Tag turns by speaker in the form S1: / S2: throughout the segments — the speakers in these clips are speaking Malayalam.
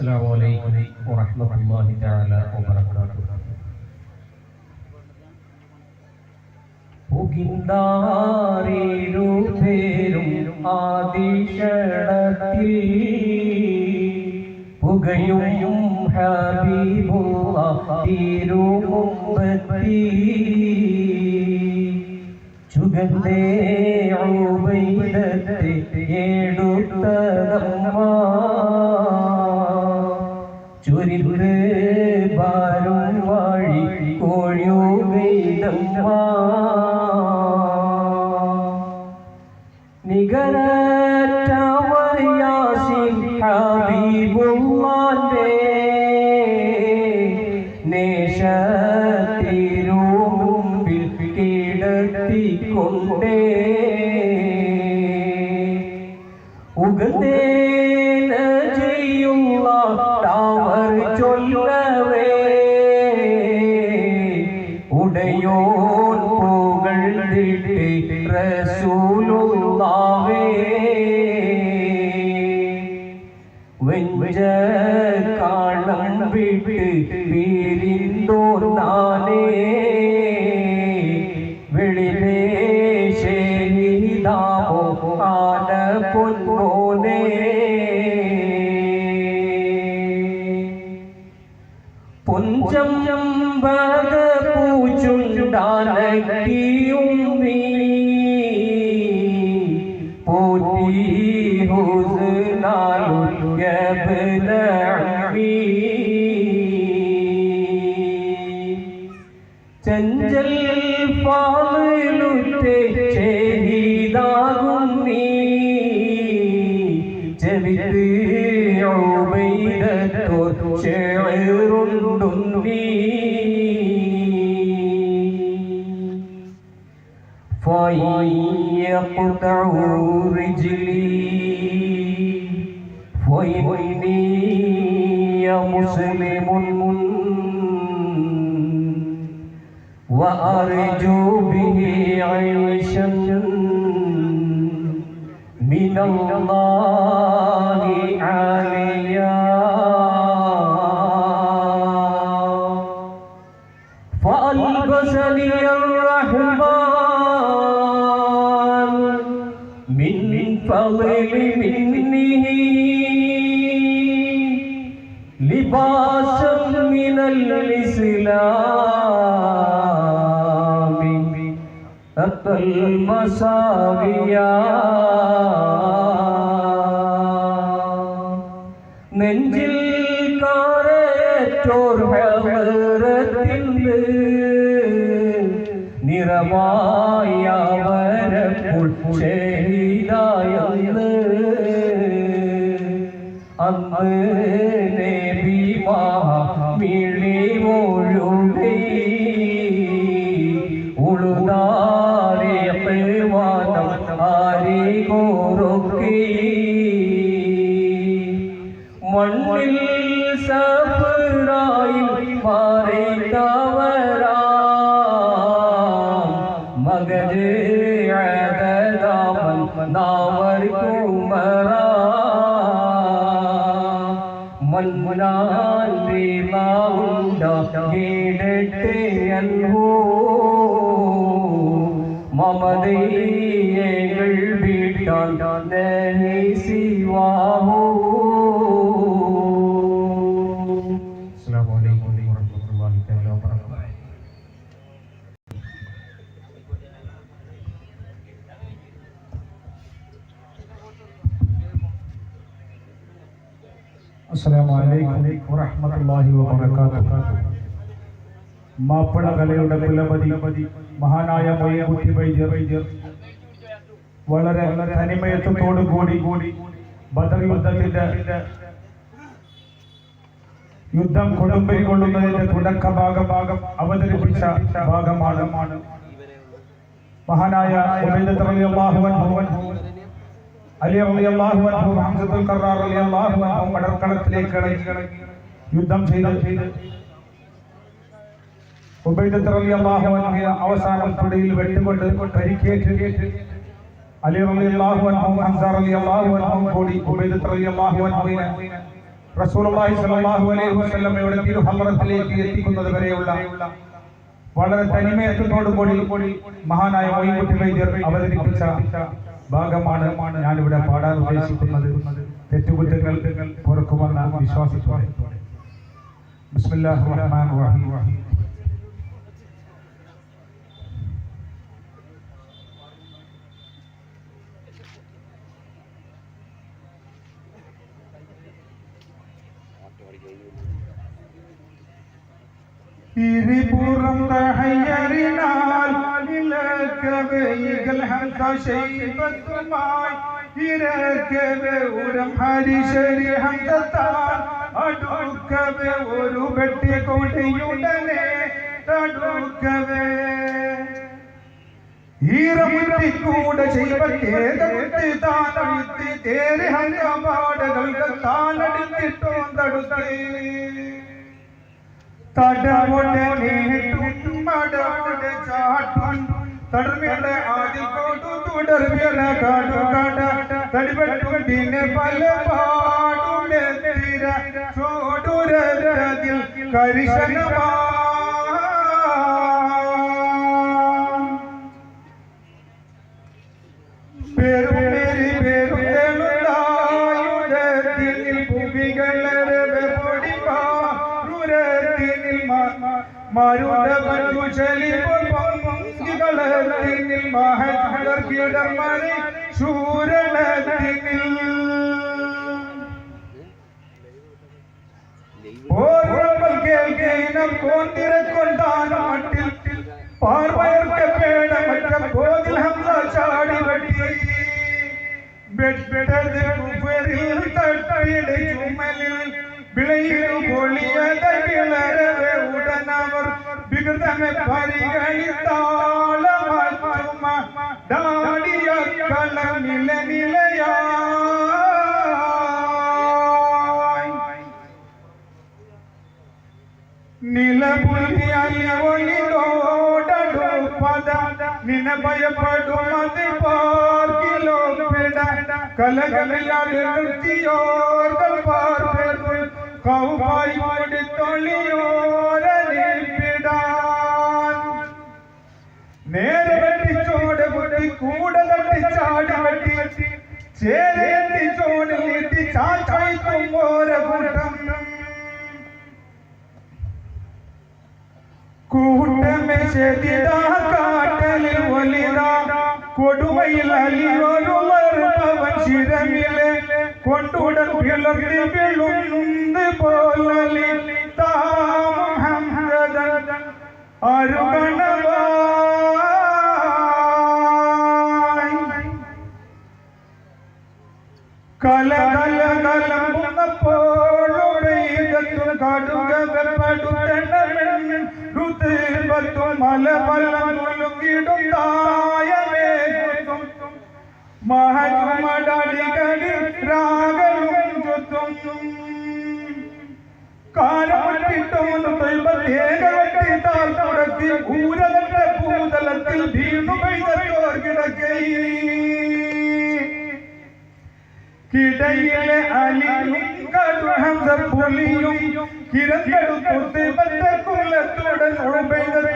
S1: السلام عليكم ورحمة الله تعالى وبركاته പുകിന്താരേരു പേരും ആദിശണത്തിൽ പുകയും ഹബീബുള്ള തിരുമുമ്പത്തി ചുഗന്തേ ഔബൈദത്തെ എടുത്തതമ്മ ചുരിത് ബാരും വാഴി കോഴിയോ വെയ്തമ്മ नहीं مسلم وأرجو به عيشا من الله الإسلام أتى المساويا നെഞ്ചിൽ കാരേറ്റോർ ഹേറത്തിൻ്റെ നിറമായ വരപ്പോൾ ശരിതായെന്ന് അന്ന് മണ്ണിൽ സഫറായി മാറിത്തവരാ മകര് അദദാമൻ നാവർ കുമറാ മന്മുനാന്റെ മാവുണ്ട കേടട്ടെ അൻഹോ
S2: മാപ്പിള കലയുടെ കുലപതി മഹാനായ മൊയ്യബുദ്ധി വൈദ്യർ വളരെ തനിമയത്വത്തോടു കൂടി കൂടി ബദർ യുദ്ധത്തിന്റെ യുദ്ധം കൊടുമ്പിരി കൊള്ളുന്നതിന്റെ തുടക്ക ഭാഗം ഭാഗം അവതരിപ്പിച്ച ഭാഗമാണ്. മഹാനായ ഉബൈദത്ത് റളിയല്ലാഹു ഇറങ്ങി. യുദ്ധം ചെയ്ത്. അവസാനം തുടയിൽ വെട്ടുകൊണ്ട് പരിക്കേറ്റ്. അലി കൂടി റസൂലുള്ളാഹി സ്വല്ലല്ലാഹു അലൈഹി വരെയുള്ള വളരെ തനിമയത്തോടു കൂടി മഹാനായ മൊയ്മുട്ടി വൈദ്യർ അവതരിപ്പിച്ച ഭാഗമാണ് ഞാനിവിടെ പാടാൻ ഉദ്ദേശിക്കുന്നത്. തെറ്റുകുറ്റങ്ങൾ പുറക്കുമെന്ന വിശ്വാസത്തോടെ. ബിസ്മില്ലാഹിർ റഹ്മാനിർ റഹീം ഇരുപുറം തഹയ്യറിനാൽ ഇലക്കവൈകൾ ഹംസ ശൈബത്തുമായി ഇരക്കവെ ഉരം ഹരിശരി ഹംസത്താൽ അടുക്കവെ ഒരു വെട്ടി കൊടിയുടനെ തടുക്കവേ ഈറമുറ്റിക്കൂടെ ചെയ്വത്തേതമുത്തി താനടുത്തി തേരെ ഹംസപാടകൾക്ക് താനടുത്തിട്ടോ തടുത്തേ തടവൊടെ നീട്ടും മടവൊടെ ചാട്ടും തടർമയുടെ ആദ്യം കോട്ടു തുടർമിട കാടു കാട തടിപെട്ടും പല പാടുടെ തീര ചോടുരതിൽ കരിശനമാ. പേരും പൊടിപ്പാറുരത്തിൽ മരുട മറ്റു ചലിപ്പോൾ പൊങ്കികളത്തിൽ മഹർക്കിടമറി ശൂരണത്തിൽ ഓർമ്മൽ കേൾക്കീനം കോന്തിരക്കൊണ്ടാണ് മട്ടിൽ പാർവയർക്ക് പേട മറ്റ കോതിൽ ഹംസ ചാടി വെട്ടി ബെഡ്ബെടത് കുഫറിൽ തട്ടയുടെ ചുമലിൽ ಬಿಳೆಯರು ಬೋಳಿಯದ ಬಿಳರವೆ ಉಡನವರ್ ಬಿಗದಮೆ ಪರಿಗಣಿತಾಳ ಮಚ್ಚುಮ ದಾಡಿಯ ಕಳ ನಿಲ ನಿಲಯ ನಿಲಬುಲಿಯಲ್ಲಿ ಒಲಿದೋಡಡು ಪದ ನಿನ ಭಯಪಡು ಮದಿ ಪಾರ್ಕಿಲೋ ಬಿಡ ಕಲಗಲಿಲ್ಲ ನೃತ್ಯೋ कहू भाई पड़ तोलियो रे पिडान नेर बेटी छोड़ बुटी, कूड़ लटी चाड़ बेटी चेरे ती छोड़ लेती छाछाई तुम तो और गुटम कूट में से दिदा काटल वलिदा कोडुमई लली और उमर पवन शिर मिले। കൊണ്ടുടൻ പിളർത്തി പിളുന്ത് പോലലി താമും ഹംസദൻ അരുഗണവായി കല കല കലമ്പുന്നപ്പോഴും കടുകപ്പെടുത്തണമെന്നും ഋതുപത്തും മല മല മുലുകിടും തായമേകും പ്രത്യേകവട്ടിത്താൽ തുടക്കി ഊരലറ്റ ഭൂതലത്തിൽ വീണു പെയ്തോർ കിടക്കൈ കിടയിലെ അലിയും പുലിയും കിരക്കെടുത്തൊത്ത് ബദ്ധക്കുലത്തുടൻ ഉൾപ്പെയ്തത്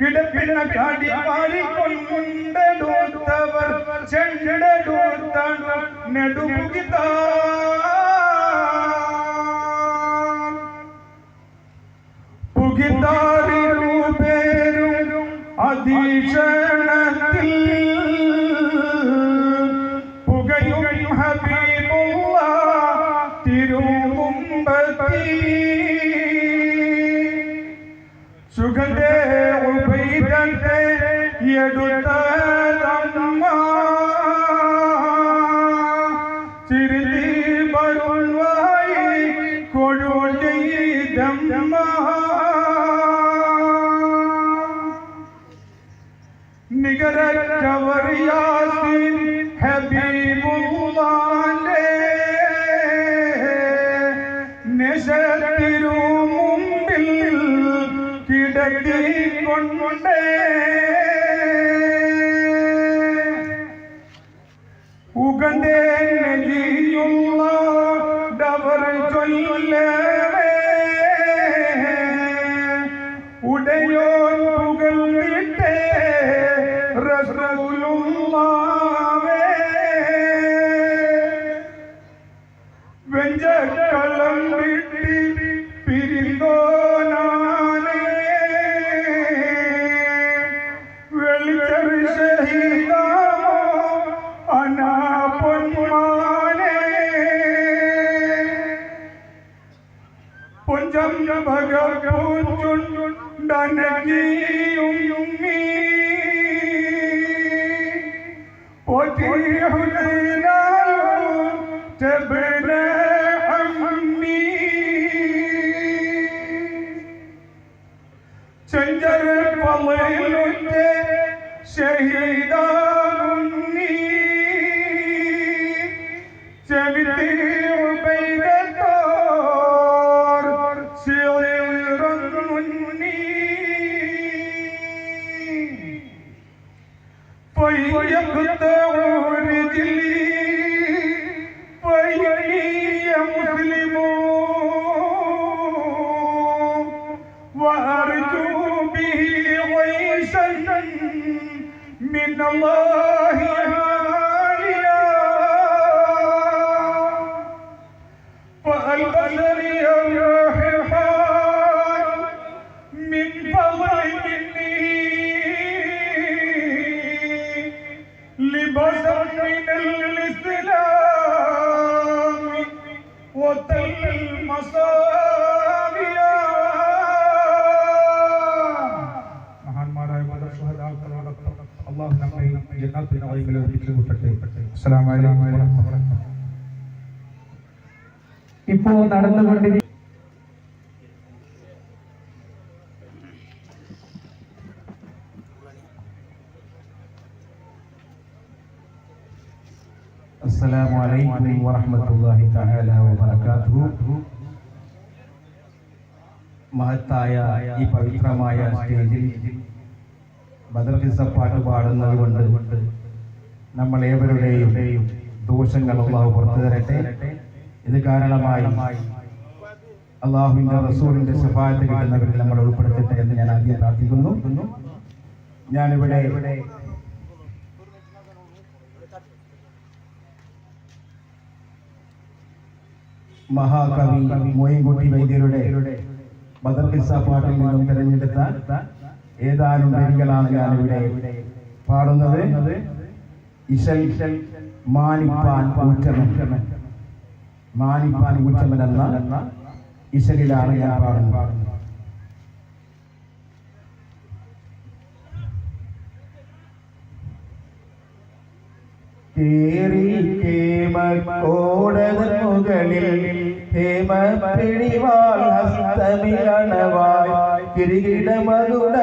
S2: കിടപ്പിന കാടി മാറിക്കൊണ്ടെടുത്തവർ ചെണ്ടെടുത്തണു നെടുമുകിത teacher. نگرت چوريا حبیب Oh, dear, dear, dear, dear, dear, dear, dear, dear, dear, dear, dear, dear, dear, dear, pamayilutte shahidanunni chavitte from the
S3: ഇപ്പോ നടന്നുകൊണ്ടിരിക്കുന്ന السلام عليكم ورحمة الله تعالى وبركاته മഹത്തായ ഈ പവിത്രമായ സ്റ്റേജിൽ ബദർഹിസ പാട്ട് പാടുന്നത് കൊണ്ട് നമ്മൾ ഏവരുടെയും ദോഷങ്ങൾ അള്ളാഹു പുറത്തു തരട്ടെ ഇത് കാരണമായി അള്ളാഹുവിന്റെ റസൂറിന്റെ സഫായത്ത് കിട്ടുന്നവരിൽ നമ്മൾ ഉൾപ്പെടുത്തട്ടെ എന്ന് ഞാൻ ആദ്യം പ്രാർത്ഥിക്കുന്നു. ഞാനിവിടെ മഹാകവി മോയിൻകുട്ടി വൈദ്യരുടെ ബദർഹിസ പാട്ടിൽ നിന്നും തിരഞ്ഞെടുത്ത ഏതാനും വരികളാണ് ഞാനിവിടെ പാടുന്നത്. ഇശൽ മാനിപ്പാൻ ഊറ്റമൻ. മാനിപ്പാൻ ഊറ്റമൻ എന്ന ഇശലിലാണ് ഞാൻ പാടുന്നത്. തേറി കേമക്കോടതൻ മുകളിൽ ഹേമ പിടിവാൾ ഹസ്തമിലണവായി കിരീടമകുട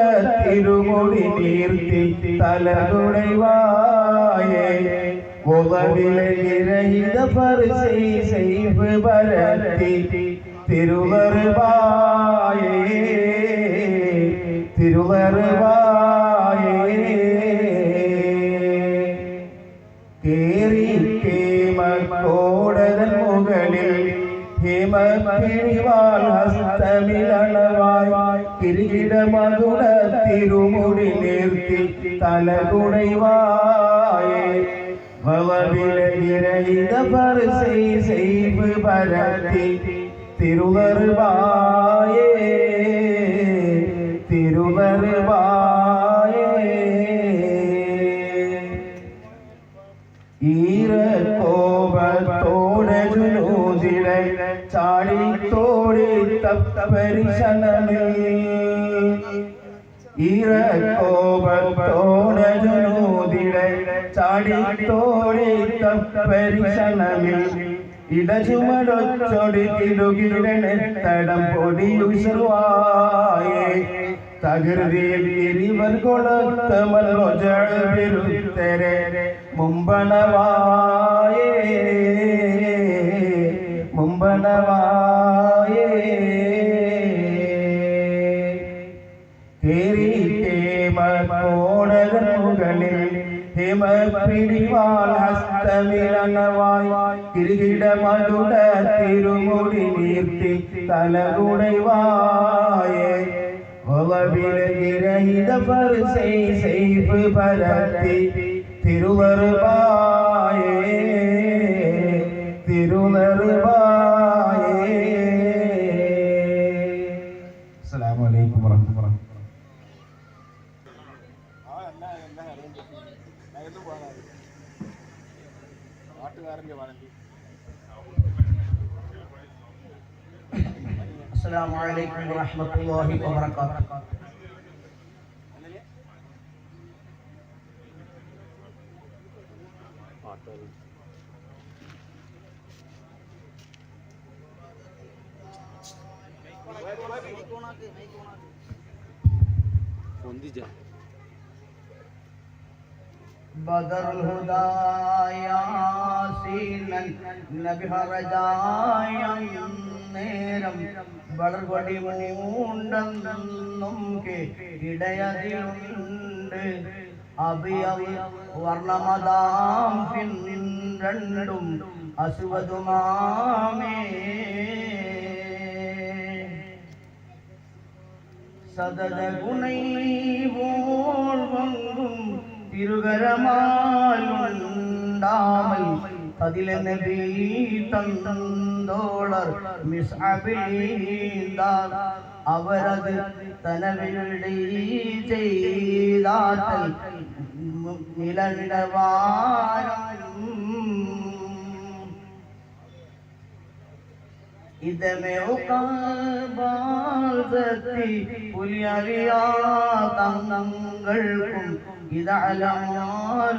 S3: തിരുമുടി നീർത്തി തലകുടവായേ ഉളവിലകിരഹിത പരിസൈ സൈഫ് പരത്തി തിരുവറുവായേ തിരുവറുവായേ കേറി കേമക്കോടതൻ മുകളിൽ ഹിമ പിടിവാൾ ഹസ്തമിലണവായി കിരീടമകുട തിരുമുടി നിർത്തി തലകുടവായേ தவவிளைந்த பரிசை செய்வு பரத்தி திருவருவாயே திருவருவாயே ஈர கோபத்தோடு நூதிரை சாடித்தோடு தப்பரிசனமே. ஈர கோபத்தோடு நூதிரை ഇടചുമടൊച്ചൊടി കിടുകിടനെ തടം പൊടിയുസറുവായേ തകൃതിയിൽ കൊടുത്ത മൽറൊജരുത്തരെ മുമ്പണവായേ. മുമ്പണവായേ. കേറി കേമ കോടകൾ മുകളിൽ ഹിമപിടിവാൾ ഹസ്തമിലനവായി കിരീടമരുട തിരുമുടി നീർത്തി തലകുടവായേ ഒളവിലഹിത പരസൈ സൈഫ് പരത്തി തിരുവറുപായേ തിരുവറുപായേ
S4: السلام عليكم ورحمة الله وبركاته بدر الهدى ياسين نبه رجايا നേരം വളർവടി മൂണ്ടെന്നും ഇടയതിലുണ്ട് അഭിയവ വർണമതാം രണ്ടും അസുവതുമാമേ. സദത ഓർവങ്കും തിരുകരമാ അതിലെ നബി തന്തോളർ മിസ്അബിലീന്താൽ അവരത് തനവിയുടെ ഇതമേത്തി പുലിയറിയാ തങ്ങൾക്കും ഇതലമാൽ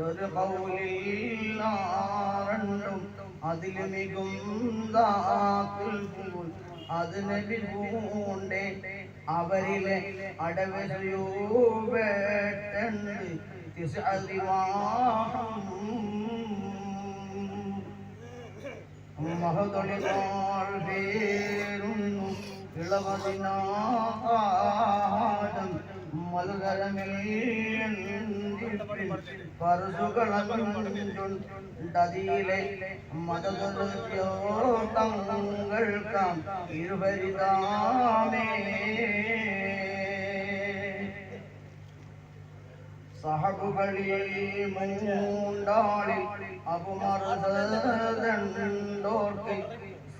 S4: ഒരു കൗലില്ലാരണ്ടും അതിൽ മികുന്താക്കുൽ അത് നബി പൂണ്ടേ അവരിലെ അടവരയൂവേട്ടുണ്ട് മഹതൊളികൾ പേരുന്നു ഇളവതിനാകാരം പറുസുകളതിലെ മതതങ്ങൾക്കാം ഇരുപരിതാമേ സഹബുകളിൽ മഞ്ഞുണ്ടാളിൽ അപമർദ്ദോർക്ക്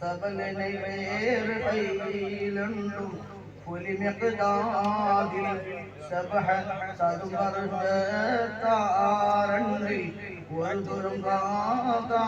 S4: സബലിനെ വേറെ കയ്യിലുണ്ടും. പുലിമെക്കാതിൽ സബഹ സതുമർദ്ദാരണ്ടിൽ ഒരു ദുരം കാക്കാൻ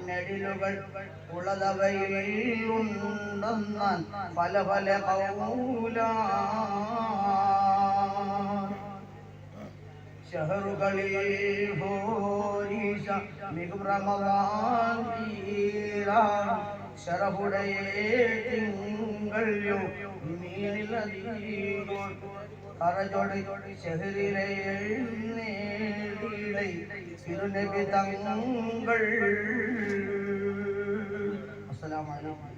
S4: ഞെടിലുകൾ ഉള്ളതവയിലുണ്ടെന്നാൻ പല പല പൗല ഷഹറുകളിൽ ഹോരീഷ മികുറമവാൻ ഷറഫുടയേ തിങ്കൾ യോ. നീലതീ കറജോട് ഷഹറിലെ നേടിയിടை തിരുനബി തങ്ങൾ. അസ്സലാമു അലൈക്കും.